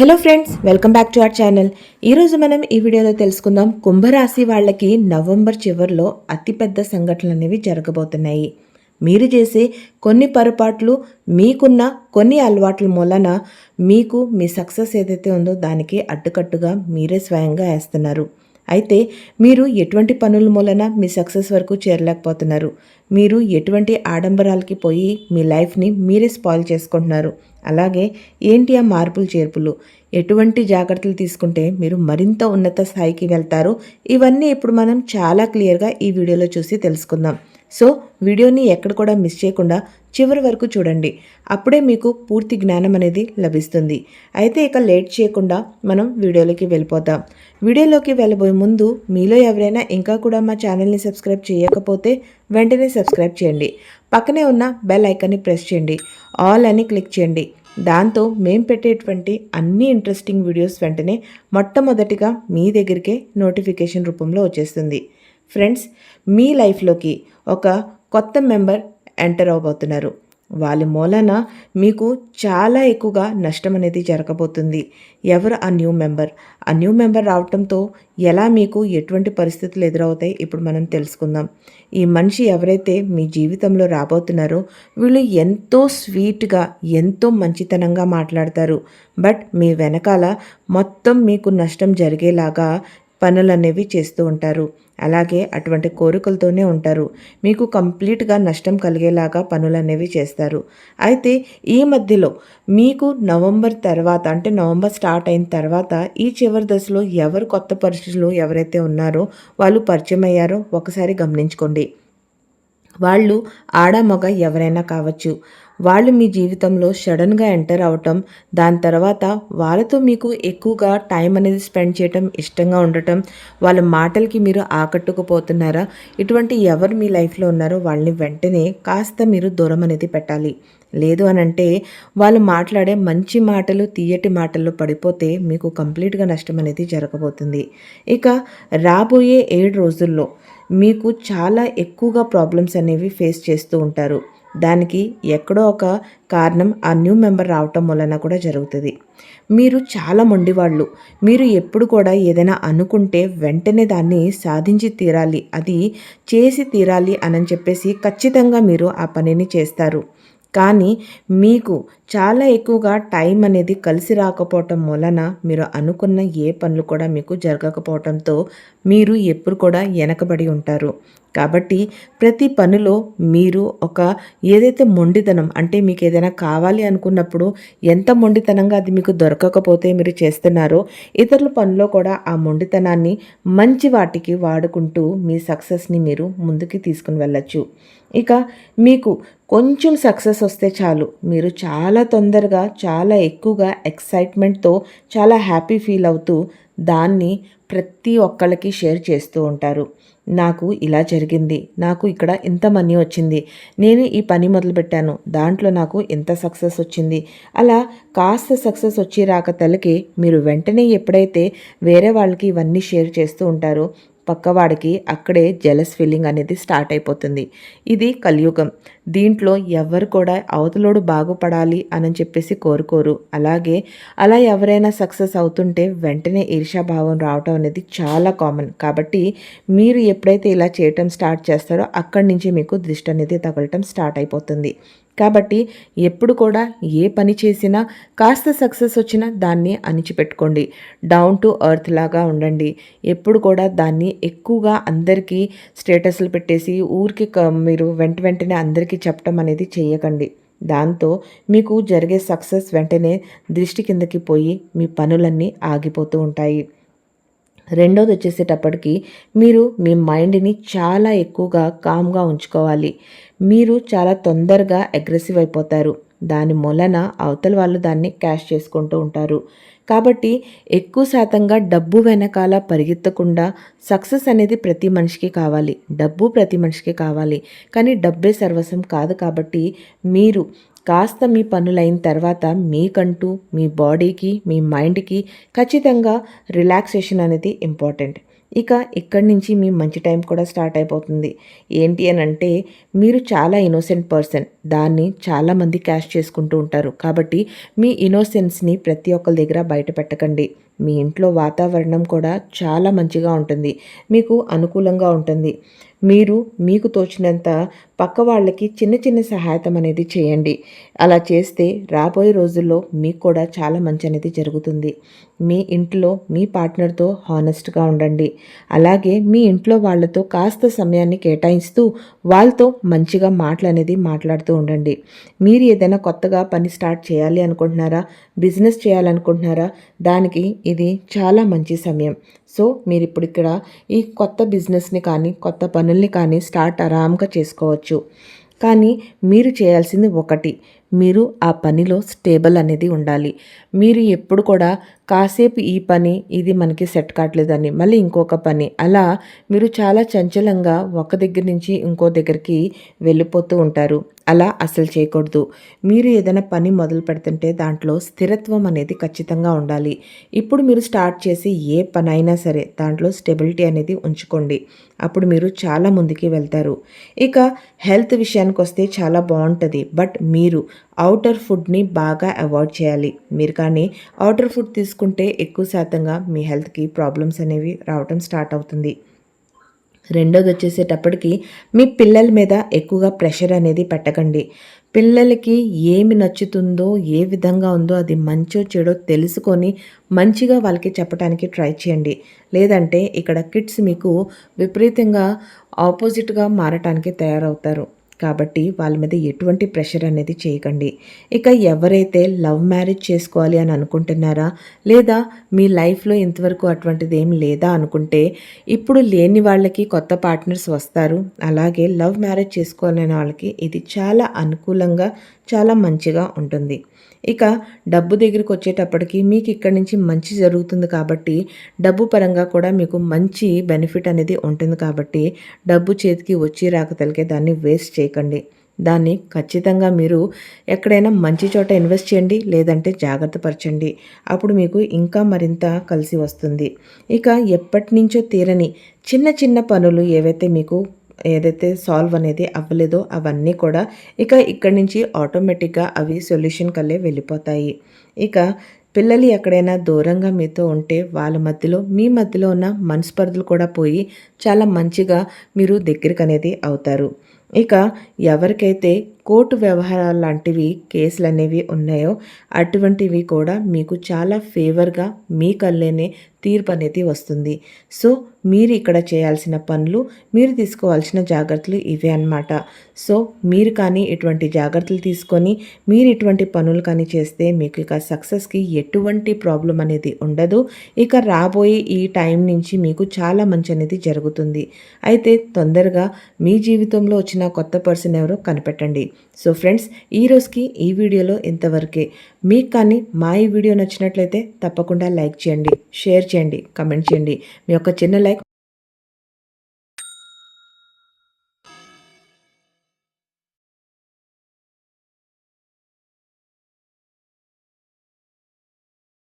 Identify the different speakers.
Speaker 1: Hello friends welcome back to our channel ఈరోజు మనం ఈ వీడియోలో తెలుసుకుందాం కుంభరాశి వాళ్ళకి నవంబర్ చివరిలో అతిపెద్ద సంఘటనలు అనేవి జరగబోతున్నాయి. మీరు చేసే కొన్ని పొరపాట్లు మీకున్న కొన్ని అలవాట్ల మూలన మీకు మీ సక్సెస్ ఏదైతే ఉందో దానికి అడ్డుకట్టుగా మీరే స్వయంగా వేస్తున్నారు. అయితే మీరు ఎటువంటి పనుల మూలన మీ సక్సెస్ వరకు చేరలేకపోతున్నారు? మీరు ఎటువంటి ఆడంబరాలకి పోయి మీ లైఫ్ని మీరే స్పాయిల్ చేసుకుంటున్నారు? అలాగే ఏంటి ఆ మార్పులు చేర్పులు? ఎటువంటి జాగ్రత్తలు తీసుకుంటే మీరు మరింత ఉన్నత స్థాయికి వెళ్తారు? ఇవన్నీ ఇప్పుడు మనం చాలా క్లియర్గా ఈ వీడియోలో చూసి తెలుసుకుందాం. సో వీడియోని ఎక్కడ కూడా మిస్ చేయకుండా చివరి వరకు చూడండి. అప్పుడే మీకు పూర్తి జ్ఞానం అనేది లభిస్తుంది. అయితే ఇక లేట్ చేయకుండా మనం వీడియోలోకి వెళ్ళిపోతాం. వీడియోలోకి వెళ్ళబోయే ముందు మీలో ఎవరైనా ఇంకా కూడా మా ఛానల్ని సబ్స్క్రైబ్ చేయకపోతే వెంటనే సబ్స్క్రైబ్ చేయండి. పక్కనే ఉన్న బెల్ ఐకాన్ని ప్రెస్ చేయండి. ఆల్ అని క్లిక్ చేయండి. దాంతో మేము పెట్టేటువంటి అన్ని ఇంట్రెస్టింగ్ వీడియోస్ వెంటనే మొట్టమొదటిగా మీ దగ్గరికే నోటిఫికేషన్ రూపంలో వచ్చేస్తుంది. ఫ్రెండ్స్ మీ లైఫ్లోకి ఒక కొత్త మెంబర్ ఎంటర్ అవబోతున్నారు. వాళ్ళ మూలన మీకు చాలా ఎక్కువగా నష్టం అనేది జరగబోతుంది. ఎవరు ఆ న్యూ మెంబర్? ఆ న్యూ మెంబర్ రావటంతో ఎలా మీకు ఎటువంటి పరిస్థితులు ఎదురవుతాయి? ఇప్పుడు మనం తెలుసుకుందాం. ఈ మనిషి ఎవరైతే మీ జీవితంలో రాబోతున్నారో వీళ్ళు ఎంతో స్వీట్గా ఎంతో మంచితనంగా మాట్లాడతారు. బట్ మీ వెనకాల మొత్తం మీకు నష్టం జరిగేలాగా పనులు అనేవి చేస్తూ ఉంటారు. అలాగే అటువంటి కోరికలతోనే ఉంటారు. మీకు కంప్లీట్గా నష్టం కలిగేలాగా పనులు అనేవి చేస్తారు. అయితే ఈ మధ్యలో మీకు నవంబర్ తర్వాత అంటే నవంబర్ స్టార్ట్ అయిన తర్వాత ఈ చివరి దశలో ఎవరు కొత్త పరిస్థితులు ఎవరైతే ఉన్నారో వాళ్ళు పరిచయం అయ్యారో ఒకసారి గమనించుకోండి. వాళ్ళు ఆడ మగ ఎవరైనా కావచ్చు. వాళ్ళు మీ జీవితంలో సడన్గా ఎంటర్ అవటం దాని తర్వాత వాళ్ళతో మీకు ఎక్కువగా టైం అనేది స్పెండ్ చేయటం ఇష్టంగా ఉండటం వాళ్ళ మాటలకి మీరు ఆకట్టుకుపోతున్నారా? ఇటువంటి ఎవరు మీ లైఫ్లో ఉన్నారో వాళ్ళని వెంటనే కాస్త మీరు దూరం అనేది పెట్టాలి. లేదు అని అంటే వాళ్ళు మాట్లాడే మంచి మాటలు తీయటి మాటల్లో పడిపోతే మీకు కంప్లీట్గా నష్టం అనేది జరగబోతుంది. ఇక రాబోయే ఏడు రోజుల్లో మీకు చాలా ఎక్కువగా ప్రాబ్లమ్స్ అనేవి ఫేస్ చేస్తూ ఉంటారు. దానికి ఎక్కడో ఒక కారణం ఆ న్యూ మెంబర్ రావటం వలన కూడా జరుగుతుంది. మీరు చాలా మొండివాళ్ళు. మీరు ఎప్పుడు కూడా ఏదైనా అనుకుంటే వెంటనే దాన్ని సాధించి తీరాలి. అది చేసి తీరాలి అని చెప్పేసి ఖచ్చితంగా మీరు ఆ పనిని చేస్తారు. కానీ మీకు చాలా ఎక్కువగా టైం అనేది కలిసి రాకపోవటం వలన మీరు అనుకున్న ఏ పనులు కూడా మీకు జరగకపోవటంతో మీరు ఎప్పుడు కూడా వెనకబడి ఉంటారు. కాబట్టి ప్రతి పనిలో మీరు ఒక ఏదైతే మొండితనం అంటే మీకు ఏదైనా కావాలి అనుకున్నప్పుడు ఎంత మొండితనంగా అది మీకు దొరకకపోతే మీరు చేస్తున్నారో ఇతరుల పనిలో కూడా ఆ మొండితనాన్ని మంచి వాటికి వాడుకుంటూ మీ సక్సెస్ని మీరు ముందుకు తీసుకుని వెళ్ళచ్చు. ఇక మీకు కొంచెం సక్సెస్ వస్తే చాలు. మీరు చాలా తొందరగా చాలా ఎక్కువగా ఎక్సైట్మెంట్తో చాలా హ్యాపీ ఫీల్ అవుతూ దాన్ని ప్రతి ఒక్కళ్ళకి షేర్ చేస్తూ ఉంటారు. నాకు ఇలా జరిగింది. నాకు ఇక్కడ ఇంత మనీ వచ్చింది. నేను ఈ పని మొదలుపెట్టాను. దాంట్లో నాకు ఇంత సక్సెస్ వచ్చింది. అలా కాస్త సక్సెస్ వచ్చి రాక తలకి మీరు వెంటనే ఎప్పుడైతే వేరే వాళ్ళకి ఇవన్నీ షేర్ చేస్తూ ఉంటారో పక్కవాడికి అక్కడే జలస్ ఫీలింగ్ అనేది స్టార్ట్ అయిపోతుంది. ఇది కలియుగం. దీంట్లో ఎవరు కూడా అవతలోడు బాగుపడాలి అని చెప్పేసి కోరుకోరు. అలాగే అలా ఎవరైనా సక్సెస్ అవుతుంటే వెంటనే ఈర్షాభావం రావటం అనేది చాలా కామన్ కాబట్టి మీరు ఎప్పుడైతే ఇలా చేయటం స్టార్ట్ చేస్తారో అక్కడి నుంచి మీకు దృష్టి అనేది తగలటం స్టార్ట్ అయిపోతుంది. కాబట్టి ఎప్పుడు కూడా ఏ పని చేసినా కాస్త సక్సెస్ వచ్చినా దాన్ని అణిచిపెట్టుకోండి. డౌన్ టు అర్త్ లాగా ఉండండి. ఎప్పుడు కూడా దాన్ని ఎక్కువగా అందరికీ స్టేటస్లు పెట్టేసి ఊరికి మీరు వెంట వెంటనే అందరికీ చెప్పడం అనేది చేయకండి. దాంతో మీకు జరిగే సక్సెస్ వెంటనే దృష్టి కిందకి పోయి మీ పనులన్నీ ఆగిపోతూ ఉంటాయి. రెండోది వచ్చేసేటప్పటికి మీరు మీ మైండ్ని చాలా ఎక్కువగా కామ్గా ఉంచుకోవాలి. మీరు చాలా తొందరగా అగ్రెసివ్ అయిపోతారు. దాని మూలన అవతల వాళ్ళు దాన్ని క్యాష్ చేసుకుంటూ ఉంటారు. కాబట్టి ఎక్కువ శాతంగా డబ్బు వెనకాల పరిగెత్తకుండా సక్సెస్ అనేది ప్రతి మనిషికి కావాలి. డబ్బు ప్రతి మనిషికి కావాలి. కానీ డబ్బే సర్వస్వం కాదు కాబట్టి మీరు కాస్త మీ పనులైన తర్వాత మీకంటూ మీ బాడీకి మీ మైండ్కి ఖచ్చితంగా రిలాక్సేషన్ అనేది ఇంపార్టెంట్. ఇక ఇక్కడి నుంచి మీ మంచి టైం కూడా స్టార్ట్ అయిపోతుంది. ఏంటి అని అంటే మీరు చాలా ఇన్నోసెంట్ పర్సన్. దాన్ని చాలామంది క్యాష్ చేసుకుంటూ ఉంటారు. కాబట్టి మీ ఇన్నోసెన్స్ని ప్రతి ఒక్కరి దగ్గర బయట పెట్టకండి. మీ ఇంట్లో వాతావరణం కూడా చాలా మంచిగా ఉంటుంది. మీకు అనుకూలంగా ఉంటుంది. మీరు మీకు తోచినంత పక్క వాళ్ళకి చిన్న చిన్న సహాయతం అనేది చేయండి. అలా చేస్తే రాబోయే రోజుల్లో మీకు కూడా చాలా మంచి అనేది జరుగుతుంది. మీ ఇంట్లో మీ పార్ట్నర్తో హానెస్ట్గా ఉండండి. అలాగే మీ ఇంట్లో వాళ్ళతో కాస్త సమయాన్ని కేటాయిస్తూ వాళ్ళతో మంచిగా మాటలు అనేది మాట్లాడుతూ ఉండండి. మీరు ఏదైనా కొత్తగా పని స్టార్ట్ చేయాలి అనుకుంటున్నారా బిజినెస్ చేయాలనుకుంటున్నారా దానికి ఇది చాలా మంచి సమయం. సో మీరు ఇప్పుడు ఇక్కడ ఈ కొత్త బిజినెస్ని కానీ కొత్త పనుల్ని కానీ స్టార్ట్ ఆరామ్గా చేసుకోవచ్చు. కానీ మీరు చేయాల్సింది ఒకటి. మీరు ఆ పనిలో స్టేబుల్ అనేది ఉండాలి. మీరు ఎప్పుడు కూడా కాసేపు ఈ పని ఇది మనకి సెట్ కావట్లేదని. మళ్ళీ ఇంకొక పని. అలా మీరు చాలా చంచలంగా ఒక దగ్గర నుంచి ఇంకో దగ్గరికి వెళ్ళిపోతూ ఉంటారు. అలా అసలు చేయకూడదు. మీరు ఏదైనా పని మొదలు పెడుతుంటే దాంట్లో స్థిరత్వం అనేది ఖచ్చితంగా ఉండాలి. ఇప్పుడు మీరు స్టార్ట్ చేసి ఏ పని అయినా సరే దాంట్లో స్టెబిలిటీ అనేది ఉంచుకోండి. అప్పుడు మీరు చాలా ముందుకి వెళ్తారు. ఇక హెల్త్ విషయానికి వస్తే చాలా బాగుంటుంది. బట్ మీరు అవుటర్ ఫుడ్ని బాగా అవాయిడ్ చేయాలి. మీరు కానీ అవుటర్ ఫుడ్ తీసుకు తీసుకుంటే ఎక్కువ శాతంగా మీ హెల్త్కి ప్రాబ్లమ్స్ అనేవి రావటం స్టార్ట్ అవుతుంది. రెండోది వచ్చేసేటప్పటికి మీ పిల్లల మీద ఎక్కువగా ప్రెషర్ అనేది పెట్టకండి. పిల్లలకి ఏమి నచ్చుతుందో ఏ విధంగా ఉందో అది మంచో చెడో తెలుసుకొని మంచిగా వాళ్ళకి చెప్పడానికి ట్రై చేయండి. లేదంటే ఇక్కడ కిడ్స్ మీకు విపరీతంగా ఆపోజిట్గా మారటానికి తయారవుతారు. కాబట్టి వాళ్ళ మీద ఎటువంటి ప్రెషర్ అనేది చేయకండి. ఇక ఎవరైతే లవ్ మ్యారేజ్ చేసుకోవాలి అని అనుకుంటున్నారా లేదా మీ లైఫ్లో ఇంతవరకు అటువంటిది ఏం లేదా అనుకుంటే ఇప్పుడు లేని వాళ్ళకి కొత్త పార్ట్నర్స్ వస్తారు. అలాగే లవ్ మ్యారేజ్ చేసుకోవాలనే వాళ్ళకి ఇది చాలా అనుకూలంగా చాలా మంచిగా ఉంటుంది. ఇక డబ్బు దగ్గరికి వచ్చేటప్పటికి మీకు ఇక్కడి నుంచి మంచి జరుగుతుంది కాబట్టి డబ్బు పరంగా కూడా మీకు మంచి బెనిఫిట్ అనేది ఉంటుంది కాబట్టి డబ్బు చేతికి వచ్చి రాకతలకే దాన్ని వేస్ట్ చేయకండి. దాన్ని ఖచ్చితంగా మీరు ఎక్కడైనా మంచి చోట ఇన్వెస్ట్ చేయండి లేదంటే జాగ్రత్త పరచండి. అప్పుడు మీకు ఇంకా మరింత కలిసి వస్తుంది. ఇక ఎప్పటి నుంచో తీరని చిన్న చిన్న పనులు ఏవైతే మీకు ఏదైతే సాల్వ్ అనేది అవ్వలేదో అవన్నీ కూడా ఇక ఇక్కడి నుంచి ఆటోమేటిక్గా అవి సొల్యూషన్ కల్లే వెళ్ళిపోతాయి. ఇక పిల్లలు ఎక్కడైనా దూరంగా మీతో ఉంటే వాళ్ళ మధ్యలో మీ మధ్యలో ఉన్న మనస్పర్ధలు కూడా పోయి చాలా మంచిగా మీరు దగ్గరికి అనేది అవుతారు. ఇక ఎవరికైతే కోర్టు వ్యవహారాలు లాంటివి కేసులు అనేవి ఉన్నాయో అటువంటివి కూడా మీకు చాలా ఫేవర్గా మీ కళ్ళేనే తీర్పు అనేది వస్తుంది. సో మీరు ఇక్కడ చేయాల్సిన పనులు మీరు తీసుకోవాల్సిన జాగ్రత్తలు ఇవే అన్నమాట. సో మీరు కానీ ఇటువంటి జాగ్రత్తలు తీసుకొని మీరు ఇటువంటి పనులు కానీ చేస్తే మీకు ఇక సక్సెస్కి ఎటువంటి ప్రాబ్లం అనేది ఉండదు. ఇక రాబోయే ఈ టైం నుంచి మీకు చాలా మంచి అనేది జరుగుతుంది. అయితే తొందరగా మీ జీవితంలో వచ్చిన కొత్త పర్సన్ ఎవరో కనిపెట్టండి. సో ఫ్రెండ్స్ ఈ రోజుకి ఈ వీడియోలో ఇంతవరకే. మీకు కానీ మా ఈ వీడియో నచ్చినట్లయితే తప్పకుండా లైక్ చేయండి షేర్ చేయండి కమెంట్ చేయండి. మీ యొక్క చిన్న లైక్